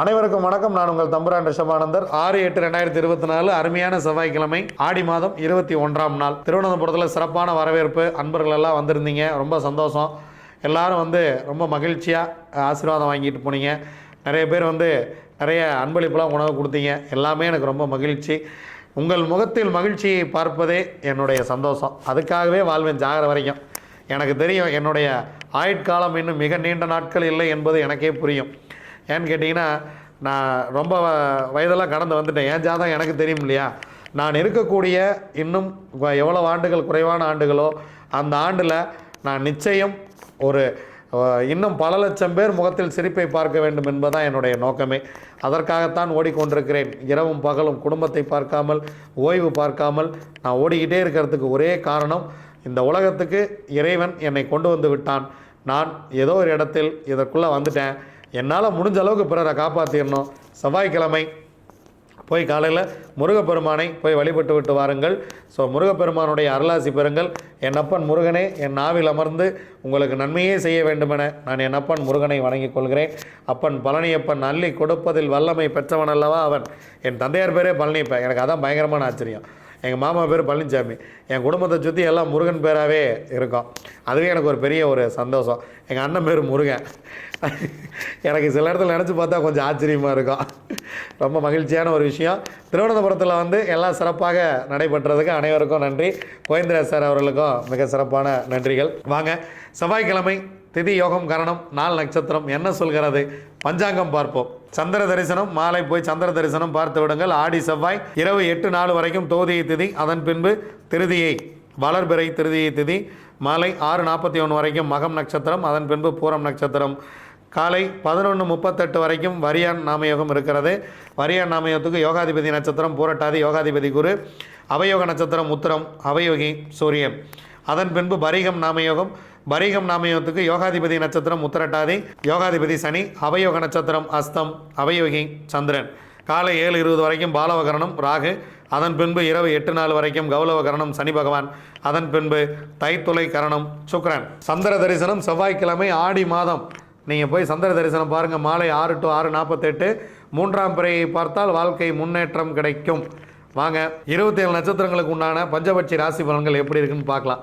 அனைவருக்கும் வணக்கம். நான் உங்கள் தம்புரான் ரிஷபானந்தர். ஆறு எட்டு ரெண்டாயிரத்தி இருபத்தி நாலு அருமையான செவ்வாய்க்கிழமை ஆடி மாதம் இருபத்தி ஒன்றாம் நாள். திருவனந்தபுரத்தில் சிறப்பான வரவேற்பு அன்பர்கள் எல்லாம் வந்திருந்தீங்க. ரொம்ப சந்தோஷம். எல்லாரும் வந்து ரொம்ப மகிழ்ச்சியாக ஆசீர்வாதம் வாங்கிட்டு போனீங்க. நிறைய பேர் வந்து நிறைய அன்பளிப்புலாம் உணவு கொடுத்தீங்க. எல்லாமே எனக்கு ரொம்ப மகிழ்ச்சி. உங்கள் முகத்தில் மகிழ்ச்சியை பார்ப்பதே என்னுடைய சந்தோஷம். அதுக்காகவே வாழ்வேன் ஜாகிற வரைக்கும். எனக்கு தெரியும் என்னுடைய ஆயுட்காலம் இன்னும் மிக நீண்ட நாட்கள் இல்லை என்பது எனக்கே புரியும். ஏன்னு கேட்டிங்கன்னா நான் ரொம்ப வ- வயதெல்லாம் கடந்து வந்துட்டேன். என் ஜாதகம் எனக்கு தெரியும் இல்லையா? நான் இருக்கக்கூடிய இன்னும் எவ்வளோ எவ்வளவு ஆண்டுகள் குறைவான ஆண்டுகளோ அந்த ஆண்டில் நான் நிச்சயம் ஒரு இன்னும் பல லட்சம் பேர் முகத்தில் சிரிப்பை பார்க்க வேண்டும் என்பதுதான் என்னுடைய நோக்கமே. அதற்காகத்தான் ஓடிக்கொண்டிருக்கிறேன். இரவும் பகலும் குடும்பத்தை பார்க்காமல் ஓய்வு பார்க்காமல் நான் ஓடிக்கிட்டே இருக்கிறதுக்கு ஒரே காரணம் இந்த உலகத்துக்கு இறைவன் என்னை கொண்டு வந்து விட்டான். நான் ஏதோ ஒரு இடத்தில் இதற்குள்ளே வந்துட்டேன். என்னால் முடிஞ்ச அளவுக்கு பிறரை காப்பாற்றிடணும் செவ்வாய்க்கிழமை போய் காலையில் முருகப்பெருமானை போய் வழிபட்டு விட்டு வாருங்கள். ஸோ முருகப்பெருமானுடைய அருளாசி பெறுங்கள். என் அப்பன் முருகனே என் நாவில் அமர்ந்து உங்களுக்கு நன்மையே செய்ய வேண்டுமென நான் என் அப்பன் முருகனை வணங்கிக் கொள்கிறேன். அப்பன் பழனியப்பன் அள்ளி கொடுப்பதில் வல்லமை பெற்றவன் அல்லவா அவன்? என் தந்தையார் பேரே பழனியப்பன். எனக்கு அதான் பயங்கரமான ஆச்சரியம். எங்கள் மாமா பேர் பழனிசாமி என் குடும்பத்தை சுற்றி எல்லாம் முருகன் பேராகவே இருக்கும். அதுவே எனக்கு ஒரு பெரிய ஒரு சந்தோஷம். எங்கள் அண்ணன் பேர் முருகன். எனக்கு சில இடத்துல நினச்சி பார்த்தா கொஞ்சம் ஆச்சரியமாக இருக்கும். ரொம்ப மகிழ்ச்சியான ஒரு விஷயம். திருவனந்தபுரத்தில் வந்து எல்லாம் சிறப்பாக நடைபெற்றதுக்கு அனைவருக்கும் நன்றி. கோவிந்தராஜ் சார் அவர்களுக்கும் மிக சிறப்பான நன்றிகள். வாங்க செவ்வாய்க்கிழமை திதி யோகம் கரணம் நாள் நட்சத்திரம் என்ன சொல்கிறது? பஞ்சாங்கம் பார்ப்போம். சந்திர தரிசனம் மாலை போய் சந்திர தரிசனம் பார்த்து விடுங்கள். ஆடி செவ்வாய் இரவு எட்டு நாள் வரைக்கும் தோதியை திதி அதன் பின்பு திருதியை வளர்பிறை திருதியை திதி மாலை ஆறு நாற்பத்தி ஒன்று வரைக்கும் மகம் நட்சத்திரம் அதன் பின்பு பூரம் நட்சத்திரம். காலை பதினொன்று முப்பத்தெட்டு வரைக்கும் வரியான் நாமயோகம் இருக்கிறது. வரியான் நாமயோகத்துக்கு யோகாதிபதி நட்சத்திரம் பூரட்டாதி யோகாதிபதி குரு அவயோக நட்சத்திரம் உத்திரம் அவயோகி சூரியன். அதன் பின்பு பரிகம் நாமயோகம் பரிகம் நாமயத்துக்கு யோகாதிபதி நட்சத்திரம் உத்தரட்டாதி யோகாதிபதி சனி அவயோக நட்சத்திரம் அஸ்தம் அவயோகி சந்திரன். காலை ஏழு இருபது வரைக்கும் பாலவகரணம் ராகு. அதன் பின்பு இரவு எட்டு நாள் வரைக்கும் கௌலவ கரணம் சனி பகவான். அதன் பின்பு தைத்துளை கரணம் சுக்கரன் சந்திர தரிசனம் செவ்வாய்க்கிழமை ஆடி மாதம். நீங்கள் போய் சந்திர தரிசனம் பாருங்கள் மாலை ஆறு டு ஆறு நாற்பத்தெட்டு மூன்றாம் பிறையை பார்த்தால் வாழ்க்கை முன்னேற்றம் கிடைக்கும். வாங்க இருபத்தேழு நட்சத்திரங்களுக்கு உண்டான பஞ்சபட்சி ராசி பலன்கள் எப்படி இருக்குன்னு பார்க்கலாம்.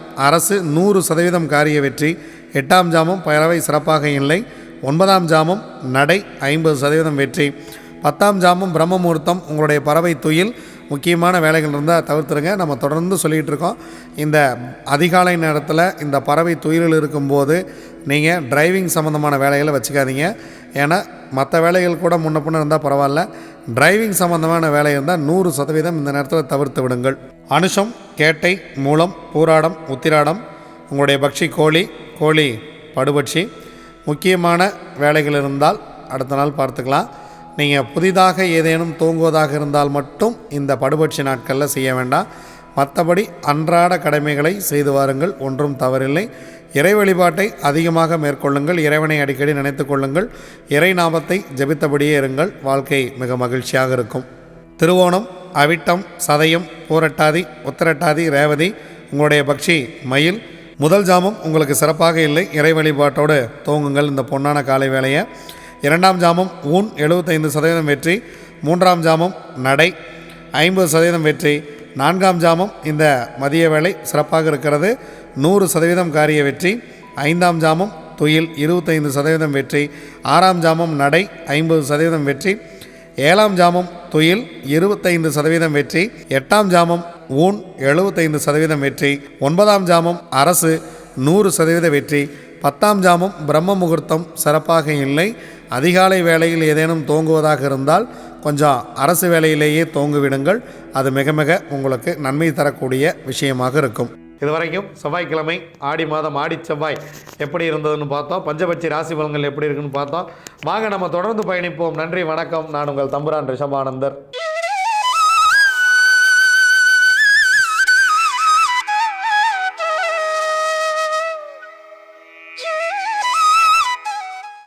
அரசு நூறு சதவீதம் காரிய வெற்றி. எட்டாம் ஜாமம் பறவை சிறப்பாக இல்லை. ஒன்பதாம் ஜாமம் நடை ஐம்பது சதவீதம் வெற்றி. பத்தாம் ஜாமம் பிரம்ம முகூர்த்தம் உங்களுடைய பறவை துயில். முக்கியமான வேலைகள் இருந்தால் தவிர்த்துருங்க. நம்ம தொடர்ந்து சொல்லிகிட்டு இருக்கோம். இந்த அதிகாலை நேரத்தில் இந்த பறவை துயிலில் இருக்கும்போது நீங்கள் டிரைவிங் சம்மந்தமான வேலைகளை வச்சுக்காதீங்க. ஏன்னா மற்ற வேலைகள் கூட முன்ன பின்ன இருந்தால் பரவாயில்ல. டிரைவிங் சம்மந்தமான வேலை இருந்தால் நூறு சதவீதம் இந்த நேரத்தில் தவிர்த்து விடுங்கள். அனுஷம் கேட்டை மூலம் பூராடம் உத்திராடம் உங்களுடைய பக்ஷி கோழி கோழி படுபட்சி முக்கியமான வேலைகள் இருந்தால் அடுத்த நாள் பார்த்துக்கலாம். நீங்கள் புதிதாக ஏதேனும் தூங்குவதாக இருந்தால் மட்டும் இந்த படுபட்சி நாட்களில் செய்ய வேண்டாம். மற்றபடி அன்றாட கடமைகளை செய்து வாருங்கள் ஒன்றும் தவறில்லை. இறை வழிபாட்டை அதிகமாக மேற்கொள்ளுங்கள் இறைவனை அடிக்கடி நினைத்து கொள்ளுங்கள் இறை நாமத்தை ஜெபித்தபடியே இருங்கள் வாழ்க்கை மிக மகிழ்ச்சியாக இருக்கும். திருவோணம் அவிட்டம் சதயம் பூரட்டாதி உத்தரட்டாதி ரேவதி உங்களுடைய பக்ஷி மயில் முதல் ஜாமம் உங்களுக்கு சிறப்பாக இல்லை. இறை வழிபாட்டோடு துவங்குங்கள் இந்த பொன்னான காலை வேலையை இரண்டாம் ஜாமம் ஊன் எழுபத்தைந்து சதவீதம் வெற்றி. மூன்றாம் ஜாமம் நடை ஐம்பது சதவீதம் வெற்றி. நான்காம் ஜாமம் இந்த மதிய வேலை சிறப்பாக இருக்கிறது. நூறு சதவீதம் காரிய வெற்றி. ஐந்தாம் ஜாமம் துயில் இருபத்தைந்து சதவீதம் வெற்றி. ஆறாம் ஜாமம் நடை ஐம்பது சதவீதம் வெற்றி. ஏழாம் ஜாமம் துயில் இருபத்தைந்து சதவீதம் வெற்றி எட்டாம் ஜாமம் ஊன் எழுபத்தைந்து சதவீதம் வெற்றி ஒன்பதாம் ஜாமம் அரசு நூறு சதவீத வெற்றி பத்தாம் ஜாமம் பிரம்ம முகூர்த்தம் சிறப்பாக இல்லை. அதிகாலை வேளையில் ஏதேனும் தோங்குவதாக இருந்தால் கொஞ்சம் அரசு வேலையிலேயே தோங்குவிடுங்கள். அது மிக மிக உங்களுக்கு நன்மை தரக்கூடிய விஷயமாக இருக்கும். இதுவரைக்கும் செவ்வாய்க்கிழமை ஆடி மாதம் ஆடி செவ்வாய் எப்படி இருந்ததுன்னு பார்த்தோம். பஞ்சபட்சி ராசி பலன்கள் எப்படி இருக்குன்னு பார்த்தோம். வாங்க நம்ம தொடர்ந்து பயணிப்போம். நன்றி வணக்கம். நான் உங்கள் தம்புரான் ரிஷபானந்தர்.